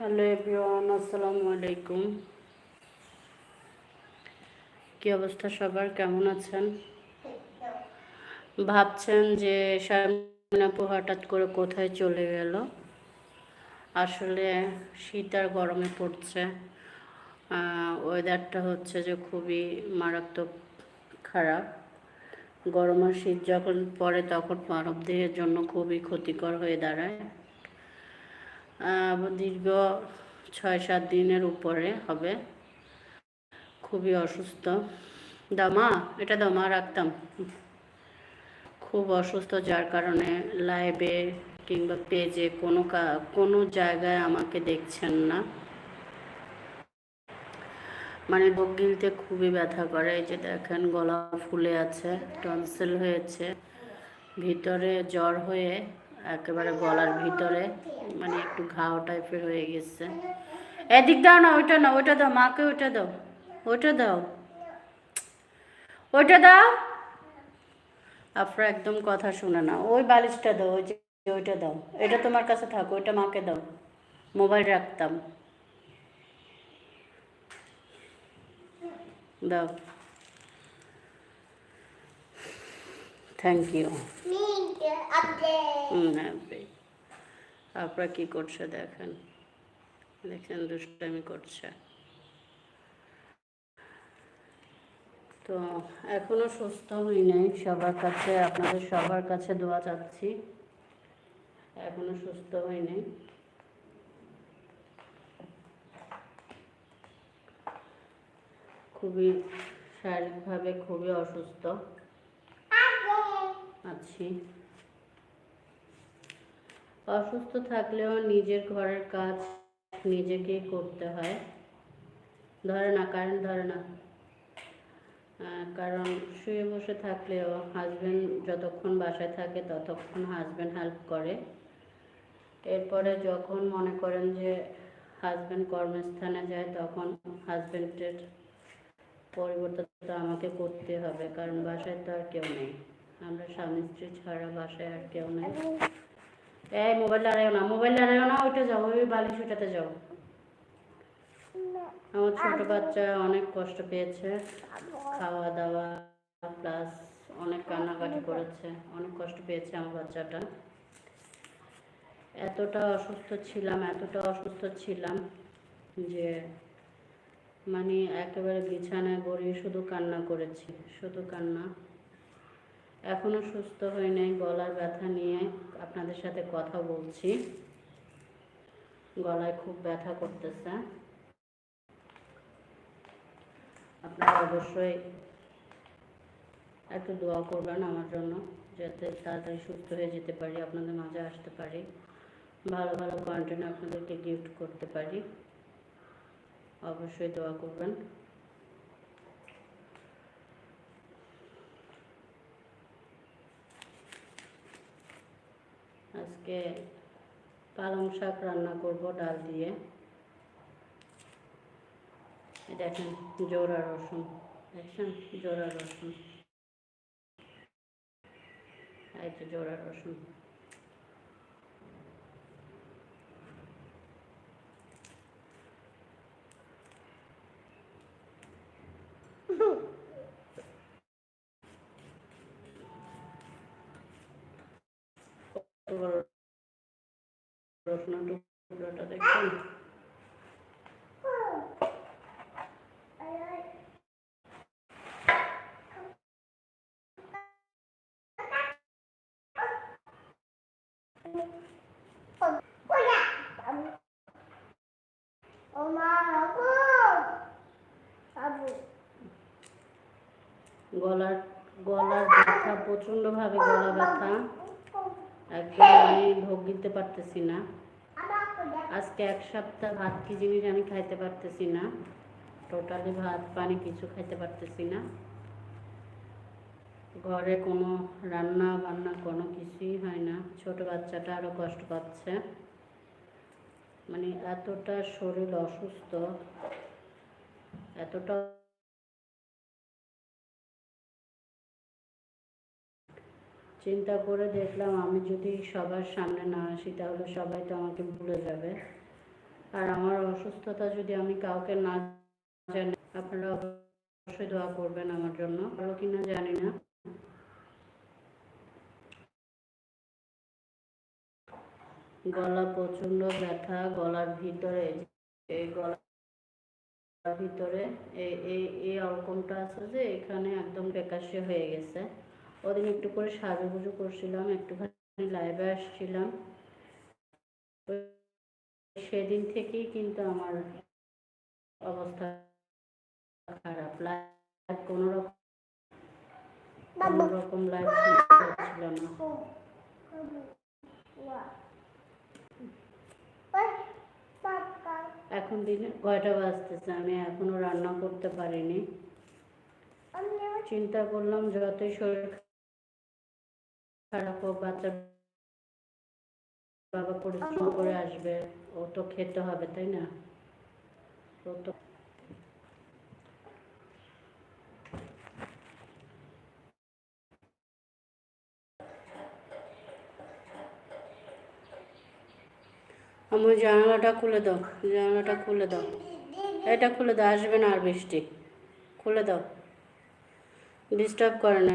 Hello everyone, আসসালামু আলাইকুম। কি অবস্থা সবার? কেমন আছেন? ভাবছেন যে শারমিনাপু হঠাৎ করে কোথায় চলে গেল? আসলে শীত আর গরমে পড়ছে। ওয়েদারটা হচ্ছে যে খুবই মারাত্মক খারাপ। গরম আর শীত যখন পড়ে তখন মানবদেহের জন্য খুবই ক্ষতিকর হয়ে দাঁড়ায়। দীর্ঘ ছয় সাত দিনের উপরে হবে। খুবই অসুস্থ। দামা এটা দাও মা, রাখতাম। খুব অসুস্থ, যার কারণে লাইভে কিংবা পেজে কোনো কোনো জায়গায় আমাকে দেখছেন না। মানে ঢোক গিলতে খুবই ব্যথা করে। এই যে দেখেন, গলা ফুলে আছে টনসিল হয়েছে, ভিতরে জ্বর হয়ে একেবারে গলার ভিতরে মানে একটু ঘাও টাইপের হয়ে গেছে। এদিক দাও না, ওইটা না, ওইটা দাও, মাকে ওইটা দাও ওইটা দাও ওইটা দাও। আপনারা একদম কথা শুনে না, ওই বালিশটা দাও, ওই যে ওইটা দাও, এটা তোমার কাছে থাকো, ওইটা মাকে দাও, মোবাইল রাখতাম। দাও। Thank you. আপনারা কি করছে দেখেন। দেখেন দুষ্টামি করছে। তো এখনও সুস্থ হই নাই সবার কাছে আপনাদের সবার কাছে দোয়া চাচ্ছি। এখনও সুস্থ হই নাই। খুবই শারীরিকভাবে খুবই অসুস্থ। আছি। অসুস্থ থাকলেও নিজের ঘরের কাজ নিজেকেই করতে হয়। ধরে না, কারেন্ট ধরে না। কারণ শুয়ে বসে থাকলেও হাজব্যান্ড যতক্ষণ বাসায় থাকে ততক্ষণ হাজব্যান্ড হেল্প করে। এরপরে যখন মনে করেন যে হাজব্যান্ড কর্মস্থানে যায় তখন হাজব্যান্ডের পরিবর্তে তো আমাকে করতে হবে, কারণ বাসায় তো আর কেউ নেই। আমরা স্বামী স্ত্রী ছাড়া বাসায় আর কেউ নেই। এই মোবাইল লড়াইও না মোবাইল লড়াইও না ওইটা যাও ওই বালিশ ওইটাতে যাও। আমার ছোট বাচ্চা অনেক কষ্ট পেয়েছে খাওয়া দাওয়া প্লাস অনেক কান্নাকাটি করেছে অনেক কষ্ট পেয়েছে আমার বাচ্চাটা। এতটা অসুস্থ ছিলাম এতটা অসুস্থ ছিলাম যে মানে একেবারে বিছানায় গড়িয়ে শুধু কান্না করেছি শুধু কান্না। এখনও সুস্থ হই নাই, গলার ব্যথা নিয়ে আপনাদের সাথে কথা বলছি। গলায় খুব ব্যথা করতেছে। আপনারা অবশ্যই একটু দোয়া করবেন আমার জন্য, যাতে তাড়াতাড়ি সুস্থ হয়ে যেতে পারি, আপনাদের মাঝে আসতে পারি। ভালো ভালো কন্টেন্ট আপনাদেরকে গিফট করতে পারি। অবশ্যই দোয়া করবেন। আজকে পালং শাক রান্না করব ডাল দিয়ে। দেখেন, জোড়া রসুন দেখছেন জোড়া রসুন। এই যে জোড়া রসুন। কত রসুনের টুকরোটা দেখছেন গলার গলার ব্যথা, প্রচণ্ডভাবে গলা ব্যথা। একদম আমি ভোগ দিতে পারতেছি না। আজকে এক সপ্তাহ ভাত কি জিনিস আমি খাইতে পারতেছি না। টোটালি ভাত, পানি কিছু খাইতে পারতেছি না। ঘরে কোনো রান্না বান্না কোনো কিছুই হয় না। ছোট বাচ্চাটা আরও কষ্ট পাচ্ছে। মানে এতটা শরীর অসুস্থ, এতটা চিন্তা করে দেখলাম আমি যদি সবার সামনে না আসি, তাহলে সবাই তো আমাকে ভুলে যাবে। আর আমার অসুস্থতা যদি আমি কাউকে না জানি, আপনারা অবশ্যই দোয়া করবেন আমার জন্য। ভালো কিনা জানি না। গলা প্রচণ্ড ব্যথা, গলার ভিতরে এই গলার ভিতরে, এই এই এই অরকমটা আছে যে, এখানে একদম বেকাশে হয়ে গেছে। ওদিন একটু করে সাজুগুজু করছিলাম, একটুখানি লাইভে আসছিলাম। সেদিন থেকেই কিন্তু আমার অবস্থা খারাপ। লাইভ কোনো রকম কোনো রকম লাইভ না। এখন দিনে কয়টা বাজতেছে? আমি এখনও রান্না করতে পারিনি। চিন্তা করলাম যতই শরীর খারাপ হোক বাচ্চা বাবা পরিশ্রম করে আসবে ও তো খেতে হবে তাই না? ও তো আমার জানালাটা খুলে দাও জানালাটা খুলে দাও। এটা খুলে দাও আসবে না আর বৃষ্টি। খুলে দাও। ডিস্টার্ব করে না।